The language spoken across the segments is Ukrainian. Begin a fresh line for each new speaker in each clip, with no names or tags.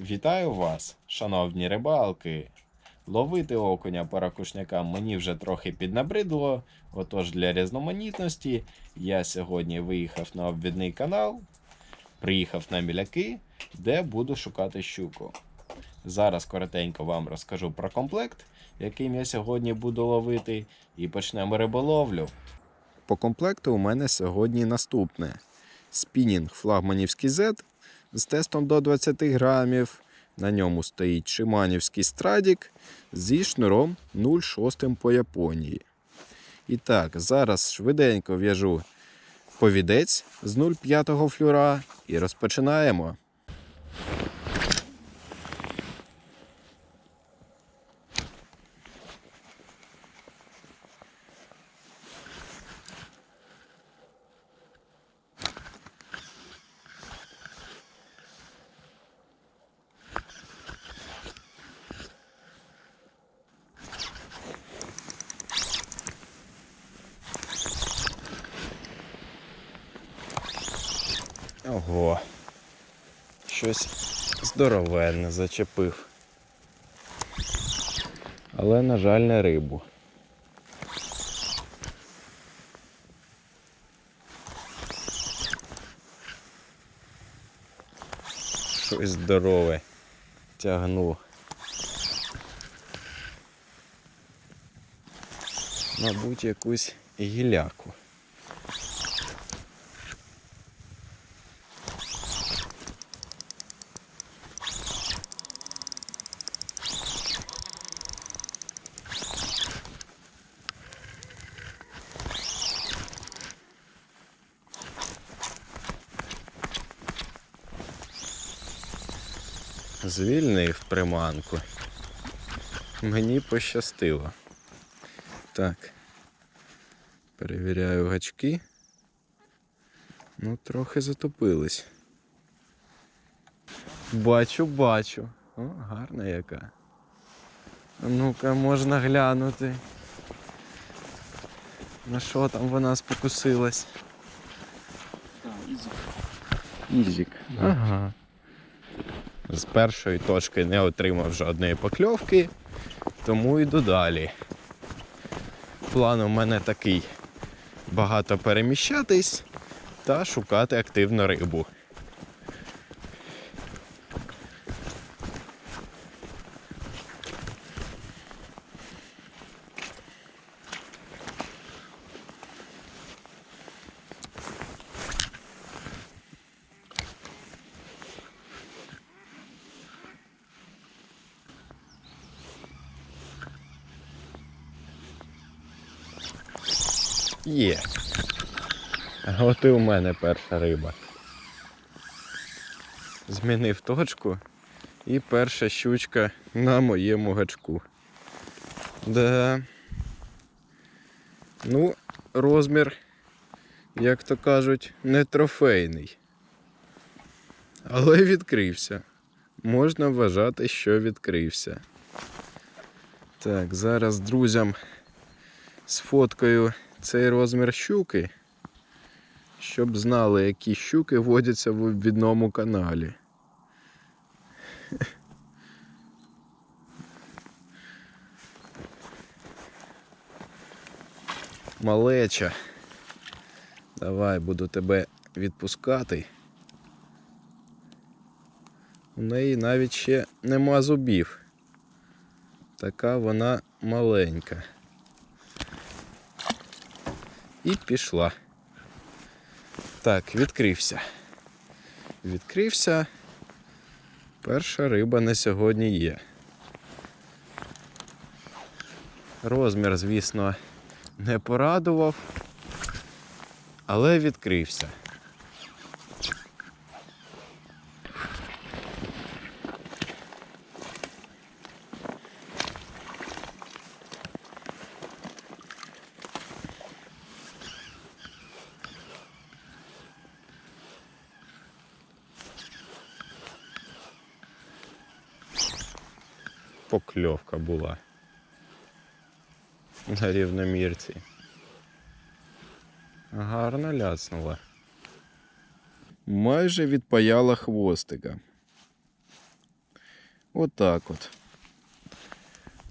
Вітаю вас, шановні рибалки. Ловити окуня по ракушнякам мені вже трохи піднабридло. Отож, для різноманітності я сьогодні виїхав на обвідний канал, приїхав на міляки, де буду шукати щуку. Зараз коротенько вам розкажу про комплект, яким я сьогодні буду ловити, і почнемо риболовлю. По комплекту у мене сьогодні наступне: спінінг флагманівський Z з тестом до 20 грамів. На ньому стоїть Шиманівський страдік зі шнуром 0,6 по Японії. І так, зараз швиденько в'яжу повідець з 0,5 флюра і розпочинаємо. Ого. Щось здоровенне зачепив. Але, на жаль, не рибу. Щось здорове тягну. Мабуть, якусь гіляку. Звільнив приманку. Мені пощастило. Так. Перевіряю гачки. Ну, трохи затопились. Бачу, бачу. О, гарна яка. Ну-ка, можна глянути. На що там вона спокусилась? Ізік. Ага. З першої точки не отримав жодної покльовки, тому йду далі. План у мене такий: багато переміщатись та шукати активно рибу. Є. От і у мене перша риба. Змінив точку і перша щучка на моєму гачку. Да. Ну, розмір, як то кажуть, не трофейний. Але відкрився. Можна вважати, що відкрився. Так, зараз друзям сфоткаю цей розмір щуки, щоб знали, які щуки водяться в обвідному каналі. Малеча. Давай буду тебе відпускати. У неї навіть ще нема зубів. Така вона маленька. І пішла. Так, відкрився. Відкрився. Перша риба на сьогодні є. Розмір, звісно, не порадував, але відкрився. Покльовка була рівномірці. Гарно ляцнула. Майже відпаяла хвостика. Отак от.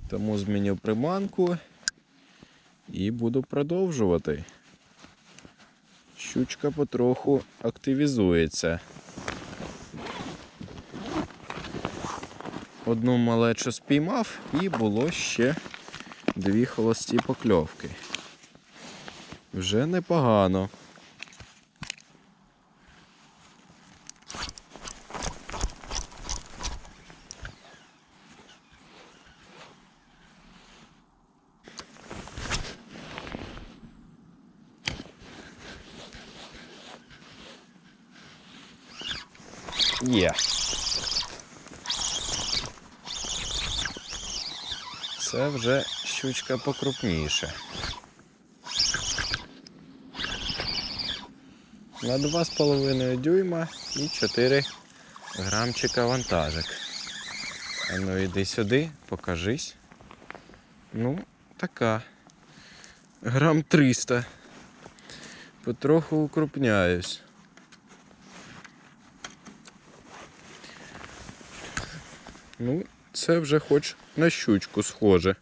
Тому зміню приманку і буду продовжувати. Щучка потроху активізується. Одну малечу спіймав і було ще дві холості покльовки. Вже непогано. Є. Це вже щучка покрупніше. На 2,5 дюйма і 4 грамчика вантажик. А ну іди сюди, покажись. Ну, така. Грам 300. Потроху укрупняюсь. Ну, це вже хоч на щучку схоже.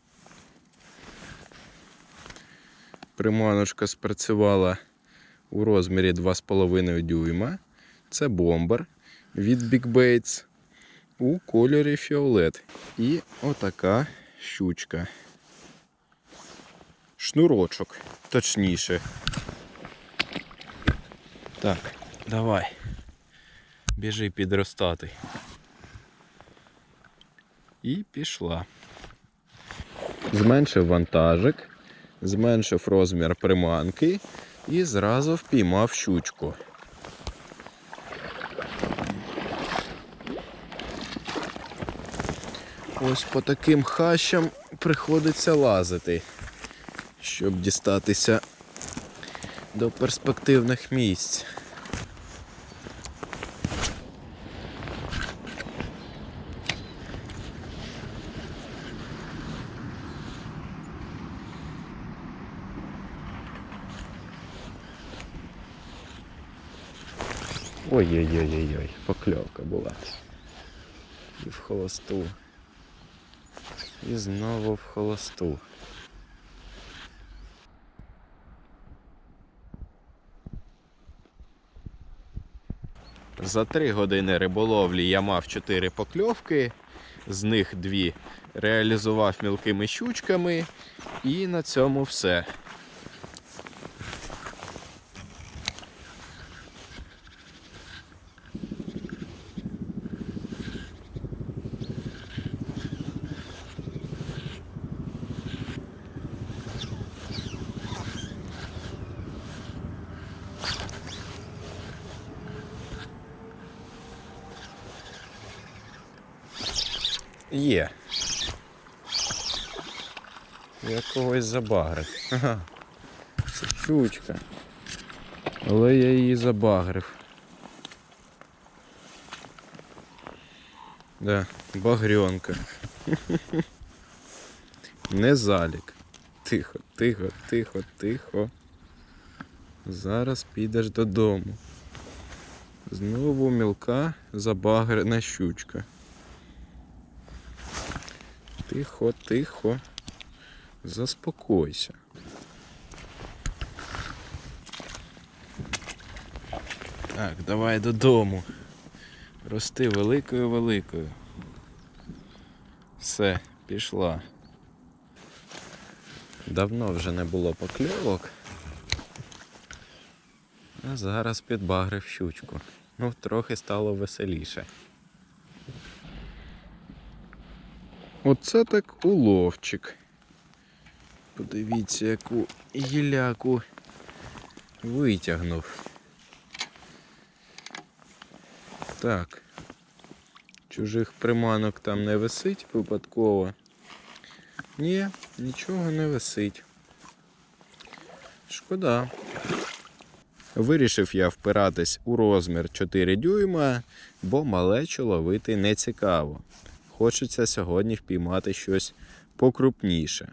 Приманочка спрацювала у розмірі 2,5 дюйма. Це бомбер від Big Baits у кольорі фіолет. І отака щучка. Шнурочок, точніше. Так, давай. Біжи підростати. І пішла. Зменшив вантажик, зменшив розмір приманки і зразу впіймав щучку. Ось по таким хащам приходиться лазити, щоб дістатися до перспективних місць. Ой-ой-ой-ой, покльовка була. І в холосту. І знову в холосту. За три години риболовлі я мав чотири покльовки, з них дві реалізував мілкими щучками, і на цьому все. Є. Я когось забагрив. Ага. Це щучка. Але я її забагрив. Да, багрьонка. Не залік. Тихо, тихо, тихо, тихо. Зараз підеш додому. Знову мілка забагрена щучка. Тихо, тихо. Заспокойся. Так, давай додому. Рости великою великою. Все, пішла. Давно вже не було покльовок. А зараз підбагрив щучку. Ну, трохи стало веселіше. Оце так уловчик. Подивіться, яку гіляку витягнув. Так. Чужих приманок там не висить випадково. Ні, нічого не висить. Шкода. Вирішив я впиратись у розмір 4 дюйма, бо малечу ловити не цікаво. Хочеться сьогодні впіймати щось покрупніше.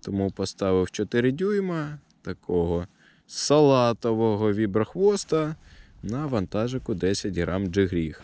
Тому поставив 4 дюйма такого салатового віброхвоста на вантажику 10 грам джигріг.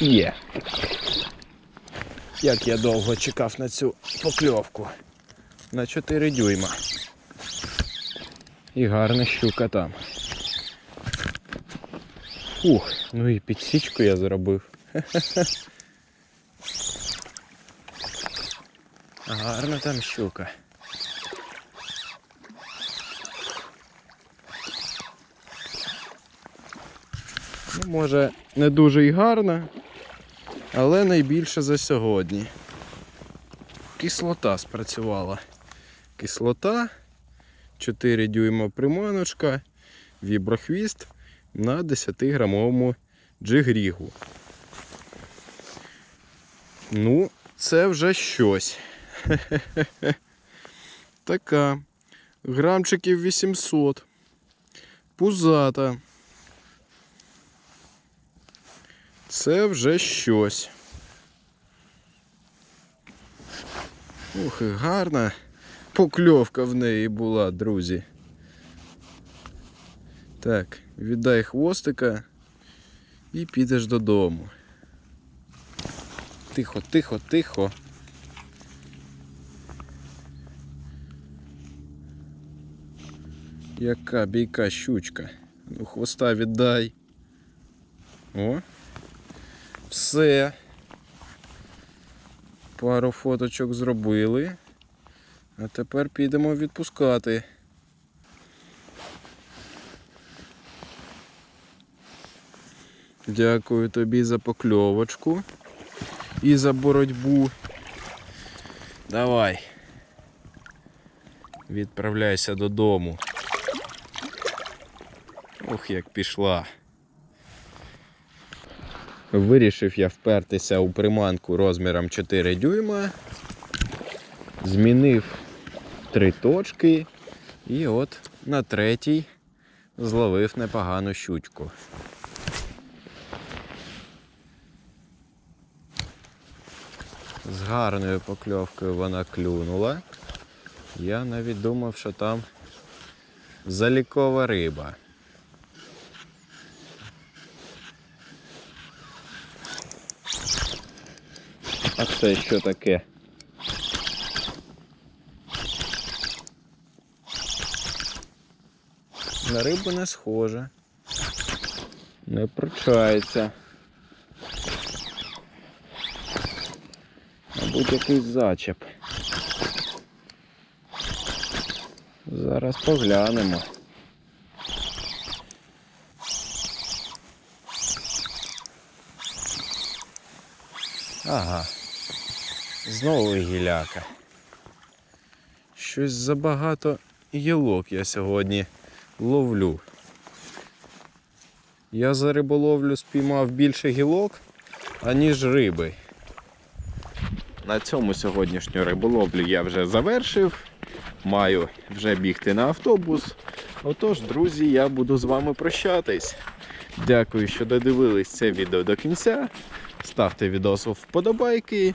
Є. Як я довго чекав на цю покльовку. На 4 дюйма. І гарна щука там. Ух, ну і підсічку я зробив. Гарна там щука. Ну, може, не дуже і гарна, але найбільше за сьогодні. Кислота спрацювала. Кислота, 4 дюйма приманочка, віброхвіст на 10-грамовому джигрігу. Ну, це вже щось. Така. Грамчиків 800. Пузата. Це вже щось. Ух, гарна покльовка в неї була, друзі. Так, віддай хвостика і підеш додому. Тихо, тихо, тихо. Яка бійка щучка. Ну, хвоста віддай. О. Все. Пару фоточок зробили. А тепер підемо відпускати. Дякую тобі за покльовочку і за боротьбу. Давай. Відправляйся додому. Ох, як пішла. Вирішив я впертися у приманку розміром 4 дюйма. Змінив три точки. І от на третій зловив непогану щучку. З гарною покльовкою вона клюнула. Я навіть думав, що там залікова риба. А це що таке? На рибу не схоже. Не пручається. Мабуть, якийсь зачеп. Зараз поглянемо. Ага. Знову гіляка. Щось забагато гілок я сьогодні ловлю. Я за риболовлю спіймав більше гілок, аніж риби. На цьому сьогоднішню риболовлю я вже завершив. Маю вже бігти на автобус. Отож, друзі, я буду з вами прощатись. Дякую, що додивились це відео до кінця. Ставте відео вподобайки